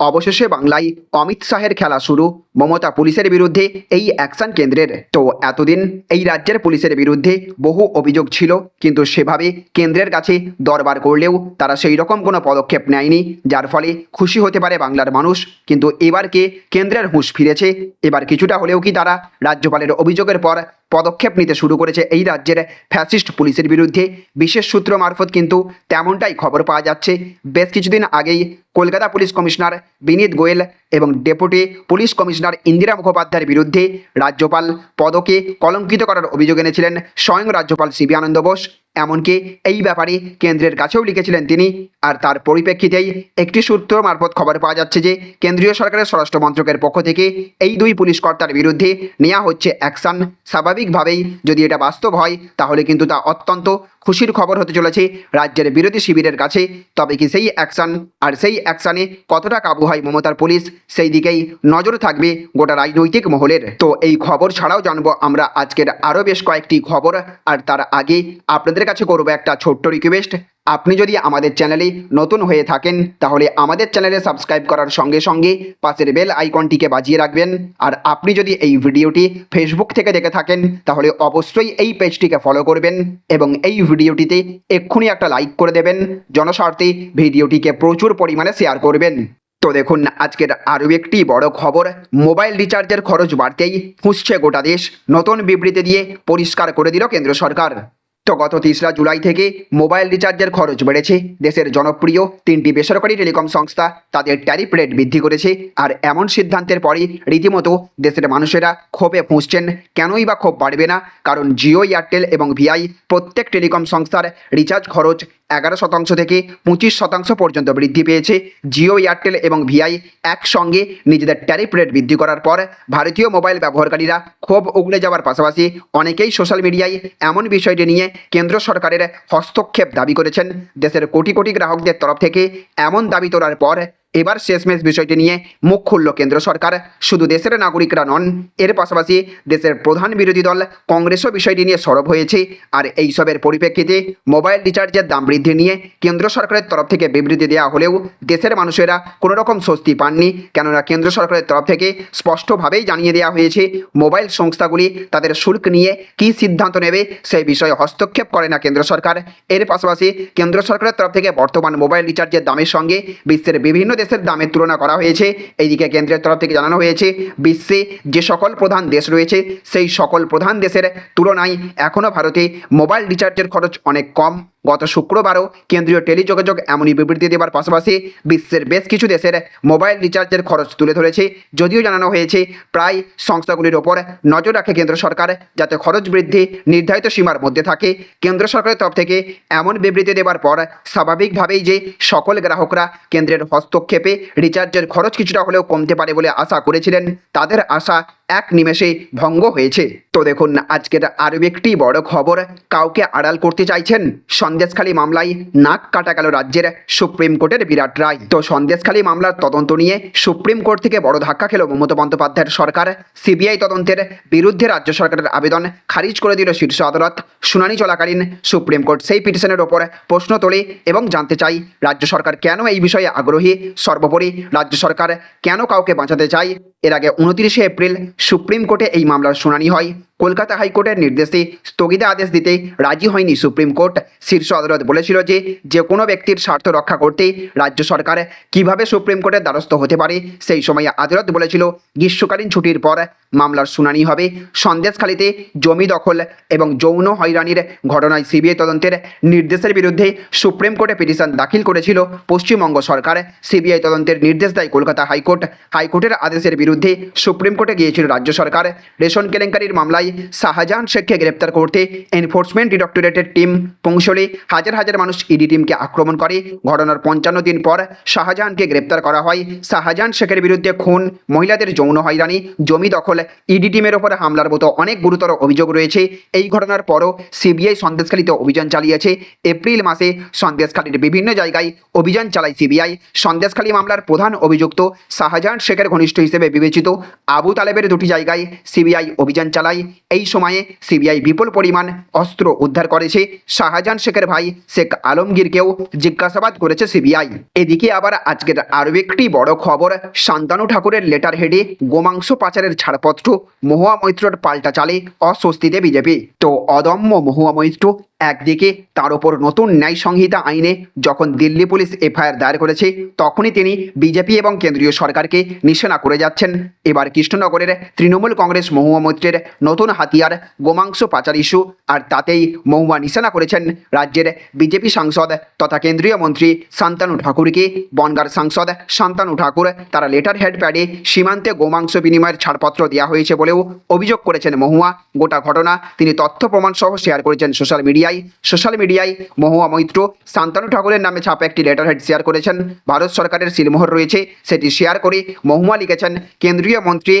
অবশেষে বাংলায় অমিত শাহের খেলা শুরু। মমতা পুলিশের বিরুদ্ধে এই অ্যাকশন কেন্দ্রের। তো এতদিন এই রাজ্যের পুলিশের বিরুদ্ধে বহু অভিযোগ ছিল, কিন্তু সেভাবে কেন্দ্রের কাছে দরবার করলেও তারা সেই রকম কোনো পদক্ষেপ নেয়নি, যার ফলে খুশি হতে পারে বাংলার মানুষ। কিন্তু এবারকে কেন্দ্রের হুঁশ ফিরেছে, এবার কিছুটা হলেও কি তারা রাজ্যপালের অভিযোগের পর পদক্ষেপ নিতে শুরু করেছে এই রাজ্যের ফ্যাসিস্ট পুলিশের বিরুদ্ধে? বিশেষ সূত্র মারফত কিন্তু তেমনটাই খবর পাওয়া যাচ্ছে। বেশ কিছুদিন আগেই কলকাতা পুলিশ কমিশনার বিনীত গোয়েল এবং ডেপুটি পুলিশ কমিশনার ইন্দিরা মুখোপাধ্যায়ের বিরুদ্ধে রাজ্যপাল পদকে কলঙ্কিত করার অভিযোগ এনেছিলেন স্বয়ং রাজ্যপাল সিবি আনন্দ বোস। এমনকি এই ব্যাপারে কেন্দ্রের কাছেও লিখেছিলেন তিনি। আর তার পরিপ্রেক্ষিতেই একটি সূত্র মারফত খবর পাওয়া যাচ্ছে যে, কেন্দ্রীয় সরকারের স্বরাষ্ট্র মন্ত্রকের পক্ষ থেকে এই দুই পুলিশ কর্তার বিরুদ্ধে নেওয়া হচ্ছে অ্যাকশন। স্বাভাবিকভাবেই যদি এটা বাস্তব হয়, তাহলে কিন্তু তা অত্যন্ত খুশির খবর হতে চলেছে রাজ্যের বিরোধী শিবিরের কাছে। তবে কি সেই অ্যাকশন আর সেই অ্যাকশানে কতটা কাবু হয় মমতার পুলিশ, সেই দিকেই নজর থাকবে গোটা রাজনৈতিক মহলের। তো এই খবর ছাড়াও জানব আমরা আজকের আরও বেশ কয়েকটি খবর, আর তার আগে আপনাদের কাছে করব একটা ছোট্ট রিকোয়েস্ট আপনি যদি আমাদের চ্যানেলে নতুন হয়ে থাকেন, তাহলে আমাদের চ্যানেলে সাবস্ক্রাইব করার সঙ্গে সঙ্গে পাশের বেল আইকনটিকে বাজিয়ে রাখবেন। আর আপনি যদি এই ভিডিওটি ফেসবুক থেকে দেখে থাকেন, তাহলে অবশ্যই এই পেজটিকে ফলো করবেন এবং এই ভিডিওটিতে এক্ষুনি একটা লাইক করে দেবেন। জনস্বার্থে ভিডিওটিকে প্রচুর পরিমাণে শেয়ার করবেন। তো দেখুন, আজকের আরও একটি বড় খবর। মোবাইল রিচার্জের খরচ বাড়তেই ফুঁসছে গোটা দেশ। নতুন বিবৃতি দিয়ে পরিষ্কার করে দিল কেন্দ্র সরকার। তো গত তেসরা জুলাই থেকে মোবাইল রিচার্জের খরচ বেড়েছে। দেশের জনপ্রিয় তিনটি বেসরকারি টেলিকম সংস্থা তাদের ট্যারিফ রেট বৃদ্ধি করেছে আর এমন সিদ্ধান্তের পরই রীতিমতো দেশের মানুষেরা ক্ষোভে ফুঁসছেন। কেনই বা ক্ষোভ বাড়বে না? কারণ জিও, এয়ারটেল এবং ভিআই প্রত্যেক টেলিকম সংস্থার রিচার্জ খরচ এগারো শতাংশ থেকে পঁচিশ শতাংশ পর্যন্ত বৃদ্ধি পেয়েছে। জিও, এয়ারটেল এবং ভিআই একসঙ্গে নিজেদের ট্যারিফ রেট বৃদ্ধি করার পর ভারতীয় মোবাইল ব্যবহারকারীরা ক্ষোভ উগলে যাওয়ার পাশাপাশি অনেকেই সোশ্যাল মিডিয়ায় এমন বিষয়টি নিয়ে কেন্দ্র সরকারের হস্তক্ষেপ দাবি করেছেন। দেশের কোটি কোটি গ্রাহকদের তরফ থেকে এমন দাবি তোলার পর এবার শেষমেশ বিষয়টি নিয়ে মুখ খুলল কেন্দ্র সরকার। শুধু দেশের নাগরিকরা নন, এর পাশাপাশি দেশের প্রধান বিরোধী দল কংগ্রেসও বিষয়টি নিয়ে সরব হয়েছে। আর এইসবের পরিপ্রেক্ষিতে মোবাইল রিচার্জের দাম বৃদ্ধি নিয়ে কেন্দ্র সরকারের তরফ থেকে বিবৃতি দেওয়া হলেও দেশের মানুষেরা কোনো রকম স্বস্তি পাননি। কেননা কেন্দ্র সরকারের তরফ থেকে স্পষ্টভাবেই জানিয়ে দেওয়া হয়েছে, মোবাইল সংস্থাগুলি তাদের শুল্ক নিয়ে কী সিদ্ধান্ত নেবে সেই বিষয়ে হস্তক্ষেপ করে না কেন্দ্র সরকার। এর পাশাপাশি কেন্দ্র সরকারের তরফ থেকে বর্তমান মোবাইল রিচার্জের দামের সঙ্গে বিশ্বের বিভিন্ন দেশের দামের তুলনা করা হয়েছে। এইদিকে কেন্দ্রের তরফ থেকে জানানো হয়েছে, বিশ্বে যে সকল প্রধান দেশ রয়েছে, সেই সকল প্রধান দেশের তুলনায় এখনও ভারতে মোবাইল রিচার্জের খরচ অনেক কম। গত শুক্রবারও কেন্দ্রীয় টেলিযোগাযোগ এমনই বিবৃতি দেওয়ার পাশাপাশি বিশ্বের বেশ কিছু দেশের মোবাইল রিচার্জের খরচ তুলে ধরেছে, যদিও জানানো হয়েছে প্রায় সংস্থাগুলির ওপর নজর রাখে কেন্দ্র সরকার, যাতে খরচ বৃদ্ধি নির্ধারিত সীমার মধ্যে থাকে। কেন্দ্র সরকারের তরফ থেকে এমন বিবৃতি দেওয়ার পর স্বাভাবিকভাবেই যে সকল গ্রাহকরা কেন্দ্রের হস্তক্ষেপে রিচার্জের খরচ কিছুটা হলেও কমতে পারে বলে আশা করেছিলেন, তাদের আশা এক নিমেষে ভঙ্গ হয়েছে। তো দেখুন, আজকের আরও একটি বড় খবর। কাউকে আড়াল করতে চাইছেন? সন্দেশখালী মামলায় নাক কাটা গেল রাজ্যের সুপ্রিম কোর্টের বিরাট রায়। তো সন্দেশখালী মামলার তদন্ত নিয়ে সুপ্রিম কোর্ট থেকে বড় ধাক্কা খেল মমতা বন্দ্যোপাধ্যায়ের সরকার। সিবিআই তদন্তের বিরুদ্ধে রাজ্য সরকারের আবেদন খারিজ করে দিল শীর্ষ আদালত। শুনানি চলাকালীন সুপ্রিম কোর্ট সেই পিটিশনের ওপর প্রশ্ন তোলে এবং জানতে চাই রাজ্য সরকার কেন এই বিষয়ে আগ্রহী? সর্বোপরি রাজ্য সরকার কেন কাউকে বাঁচাতে চায়? এর আগে উনত্রিশে এপ্রিল সুপ্রিম কোর্টে এই মামলার শুনানি হয়। কলকাতা হাইকোর্টের নির্দেশে স্থগিত আদেশ দিতে রাজি হয়নি সুপ্রিম কোর্ট। শীর্ষ আদালত বলেছিল যে যে কোনো ব্যক্তির স্বার্থ রক্ষা করতে রাজ্য সরকার কীভাবে সুপ্রিম কোর্টের দ্বারস্থ হতে পারে, সেই সময় আদালত বলেছিল, গ্রীষ্মকালীন ছুটির পর মামলার শুনানি হবে। সন্দেশখালিতে জমি দখল এবং যৌন হয়রানির ঘটনায় সিবিআই তদন্তের নির্দেশের বিরুদ্ধে সুপ্রিম কোর্টে পিটিশন দাখিল করেছিল পশ্চিমবঙ্গ সরকার। সিবিআই তদন্তের নির্দেশ দেয় কলকাতা হাইকোর্ট। হাইকোর্টের আদেশের বিরুদ্ধে সুপ্রিম কোর্টে গিয়েছিল রাজ্য সরকার। রেশন কেলেঙ্কারির মামলায় শাহজাহান শেখকে গ্রেপ্তার করতে এনফোর্সমেন্ট ডিরেক্টরেটের টিম পৌঁছলে হাজার হাজার মানুষ ইডি টিমকে আক্রমণ করে। ঘটনার পঞ্চান্ন দিন পর শাহজাহানকে গ্রেপ্তার করা হয়। শাহজাহান শেখের বিরুদ্ধে খুন, মহিলাদের যৌন হয়রানি, জমি দখল ইডি টিমের ওপর হামলার মতো অনেক গুরুতর অভিযোগ রয়েছে। এই ঘটনার পরও সিবিআই সন্দেশখালীতে অভিযান চালিয়েছে। এপ্রিল মাসে সন্দেশখালীর বিভিন্ন জায়গায় অভিযান চালায় সিবিআই। সন্দেশখালী মামলার প্রধান অভিযুক্ত শাহজাহান শেখের ঘনিষ্ঠ হিসেবে বিবেচিত আবু তালেবের দুটি জায়গায় সিবিআই অভিযান চালায়। এই সময়ে সিবিআই বিপুল পরিমাণ অস্ত্র উদ্ধার করেছে। শাহজাহান শেখের ভাই শেখ আলমগীরকেও জিজ্ঞাসাবাদ করেছে সিবিআই। এদিকে আবার আজকের আরও একটি বড় খবর, শান্তানু ঠাকুরের লেটার হেডে গোমাংস পাচারের ছাড়পত্র, মহুয়া মৈত্রর পাল্টা চালে অস্বস্তিতে বিজেপি। তো অদম্য মহুয়া মৈত্র একদিকে তার ওপর নতুন ন্যায় সংহিতা আইনে যখন দিল্লি পুলিশ এফআইআর দায়ের করেছে, তখনই তিনি বিজেপি এবং কেন্দ্রীয় সরকারকে নিশানা করে যাচ্ছেন। এবার কৃষ্ণনগরের তৃণমূল কংগ্রেস মহুয়া মৈত্রের নতুন হাতিয়ার গোমাংস পাচার ইস্যু আর তাতেই মহুয়া নিশানা করেছেন রাজ্যের বিজেপি সাংসদ তথা কেন্দ্রীয় মন্ত্রী শান্তানু ঠাকুরকে। বনগার সাংসদ শান্তানু ঠাকুর তারা লেটার হেড প্যাডে সীমান্তে গোমাংস বিনিময়ের ছাড়পত্র দেওয়া হয়েছে বলেও অভিযোগ করেছেন মহুয়া। গোটা ঘটনা তিনি তথ্য প্রমাণ সহ শেয়ার করেছেন সোশ্যাল মিডিয়ায় সোশ্যাল মিডিয়ায় মহুয়া মৈত্র, শান্তানু ঠাকুরের নামে ছাপা একটি লেটার হেড শেয়ার করেছেন। ভারত সরকারের সিলমোহর রয়েছে, সেটি শেয়ার করে মহুয়া লিখেছেন, কেন্দ্রীয় মন্ত্রী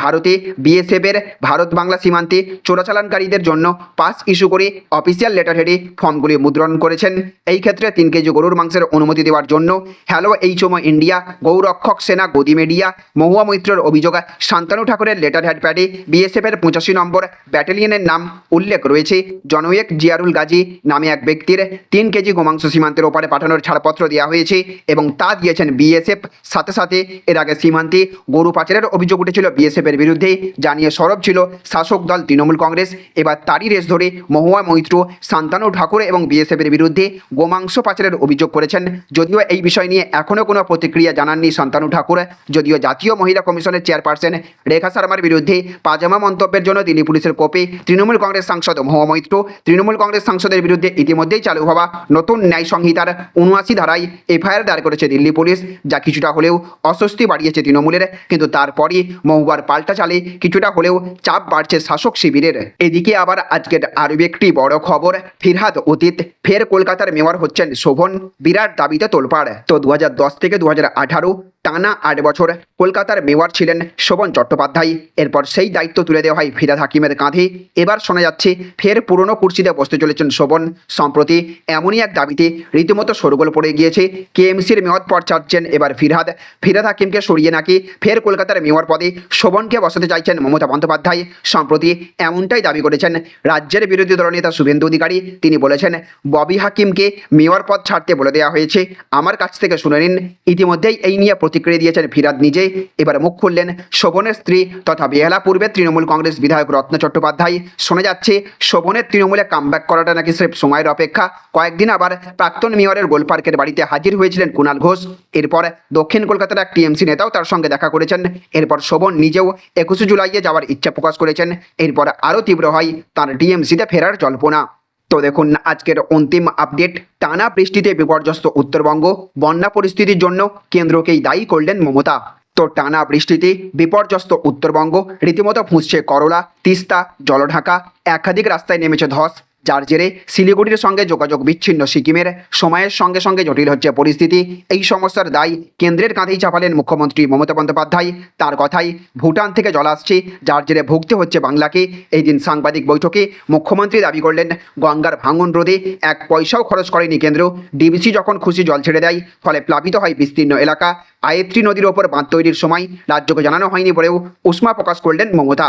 ভারতে বিএসএফের ভারত বাংলা সীমান্তে চোরাচালানকারীদের জন্য পাস ইস্যু করে অফিসিয়াল লেটার হেডে ফর্মগুলি মুদ্রণ করেছেন। এই ক্ষেত্রে তিন কেজি গরুর মাংসের অনুমতি দেওয়ার জন্য হ্যালো এইচওম ইন্ডিয়া গৌরক্ষক সেনা, গদি মিডিয়া মহুয়া মৈত্রের অভিযোগ শান্তানু ঠাকুরের লেটার হেড প্যাডে বিএসএফের পঁচাশি নম্বর ব্যাটালিয়নের নাম উল্লেখ রয়েছে। জনয়েক জিয়ারুল গাজী নামে এক ব্যক্তির তিন কেজি গোমাংস সীমান্তের ওপারে পাঠানোর ছাড়পত্র দেওয়া হয়েছে এবং তা দিয়েছেন বিএসএফ। সাথে সাথে এর আগে সীমান্তে গরু পাচারের অভিযোগ উঠেছিল বিএসএফের বিরুদ্ধে। জানিয়ে সরব ছিল শাসক দল তৃণমূল কংগ্রেস। এবার তারই রেস ধরে মহুয়া মৈত্র, শান্তানু ঠাকুর এবং বিএসএফের বিরুদ্ধে গোমাংস পাচারের অভিযোগ করেছেন। যদিও এই বিষয় নিয়ে এখনও কোনো প্রতিক্রিয়া জানাননি শান্তানু ঠাকুর। যদিও জাতীয় মহিলা কমিশনের চেয়ারপারসন রেখা শর্মার বিরুদ্ধে পাজামা মন্তব্যের জন্য দিল্লি পুলিশের কোপে তৃণমূল কংগ্রেস সাংসদ মহুয়া মৈত্র, তৃণমূল কংগ্রেস সাংসদের বিরুদ্ধে ইতিমধ্যেই চালু হওয়া নতুন ন্যায় সংহিতার উনআশি ধারায় এফআইআর দায়ের করেছে দিল্লি পুলিশ, যা কিছুটা হলেও অস্বস্তি বাড়িয়েছে তৃণমূলের। কিন্তু তারপরই মহুয়ার পাল্টা চালে কিছুটা হলেও চাপ বাড়ছে শাসক শিবিরের। এদিকে আবার আজকের আরও একটি বড় খবর, ফিরহাদ অতীত ফের কলকাতার মেয়র হচ্ছেন শোভন, বিরাট দাবিতে তোলপাড়। তো দু হাজার দশ থেকে দু হাজার আঠারো টানা আট বছর কলকাতার মেয়র ছিলেন শোভন চট্টোপাধ্যায়। এরপর সেই দায়িত্ব তুলে দেওয়া হয় ফিরাদ হাকিমের কাঁধে। এবার শোনা যাচ্ছে, ফের পুরনো কুর্সিতে বসতে চলেছেন শোভন। সম্প্রতি এমনই এক দাবিতে রীতিমতো সরগোল পড়ে গিয়েছে। কেএমসির মেয়র পদ চাচ্ছেন এবার ফিরহাদ। ফিরাদ হাকিমকে সরিয়ে নাকি ফের কলকাতার মেয়র পদে শোভনকে বসাতে চাইছেন মমতা বন্দ্যোপাধ্যায়। সম্প্রতি এমনটাই দাবি করেছেন রাজ্যের বিরোধী দলনেতা শুভেন্দু অধিকারী। তিনি বলেছেন, ববি হাকিমকে মেয়র পদ ছাড়তে বলে দেওয়া হয়েছে। আমার কাছ থেকে শুনে নিন। ইতিমধ্যেই এই নিয়ে প্রতিক্রিয়া দিয়েছেন ফিরাদ নিজে এবার মুখ খুললেন শোভনের স্ত্রী তথা বেহালা পূর্বে তৃণমূল কংগ্রেস বিধায়ক রত্ন চট্টোপাধ্যায়। শোনা যাচ্ছে শোভনের তৃণমূলে কামব্যাক করাটা নাকি স্রেফ সময়ের অপেক্ষা। কয়েকদিন আবার প্রাক্তন মেয়রের গোলপার্কের বাড়িতে হাজির হয়েছিলেন কুণাল ঘোষ। এরপর দক্ষিণ কলকাতার এক টিএমসি নেতাও তার সঙ্গে দেখা করেছেন। এরপর শোভন নিজেও একুশে জুলাইয়ে যাওয়ার ইচ্ছা প্রকাশ করেছেন। এরপর আরও তীব্র হয় তার টিএমসিতে ফেরার জল্পনা। তো দেখুন, আজকের অন্তিম আপডেট টানা বৃষ্টিতে বিপর্যস্ত উত্তরবঙ্গ, বন্যা পরিস্থিতির জন্য কেন্দ্রকেই দায়ী করলেন মমতা। তো টানা বৃষ্টিতে বিপর্যস্ত উত্তরবঙ্গ, রীতিমতো ফুঁসছে করলা, তিস্তা, জলঢাকা, একাধিক রাস্তায় নেমেছে ধস। যার জেরে শিলিগুড়ির সঙ্গে যোগাযোগ বিচ্ছিন্ন সিকিমের সময়ের সঙ্গে সঙ্গে জটিল হচ্ছে পরিস্থিতি। এই সমস্যার দায় কেন্দ্রের কাঁধেই চাপালেন মুখ্যমন্ত্রী মমতা বন্দ্যোপাধ্যায়। তার কথাই ভুটান থেকে জল আসছে, যার জেরে ভুগতে হচ্ছে বাংলাকে। এই দিন সাংবাদিক বৈঠকে মুখ্যমন্ত্রী দাবি করলেন, গঙ্গার ভাঙন রোধে এক পয়সাও খরচ করেনি কেন্দ্র। ডিবিসি যখন খুশি জল ছেড়ে দেয়, ফলে প্লাবিত হয় বিস্তীর্ণ এলাকা। আয়েত্রী নদীর ওপর বাঁধ তৈরির সময় রাজ্যকে জানানো হয়নি বলেও উষ্মা প্রকাশ করলেন মমতা।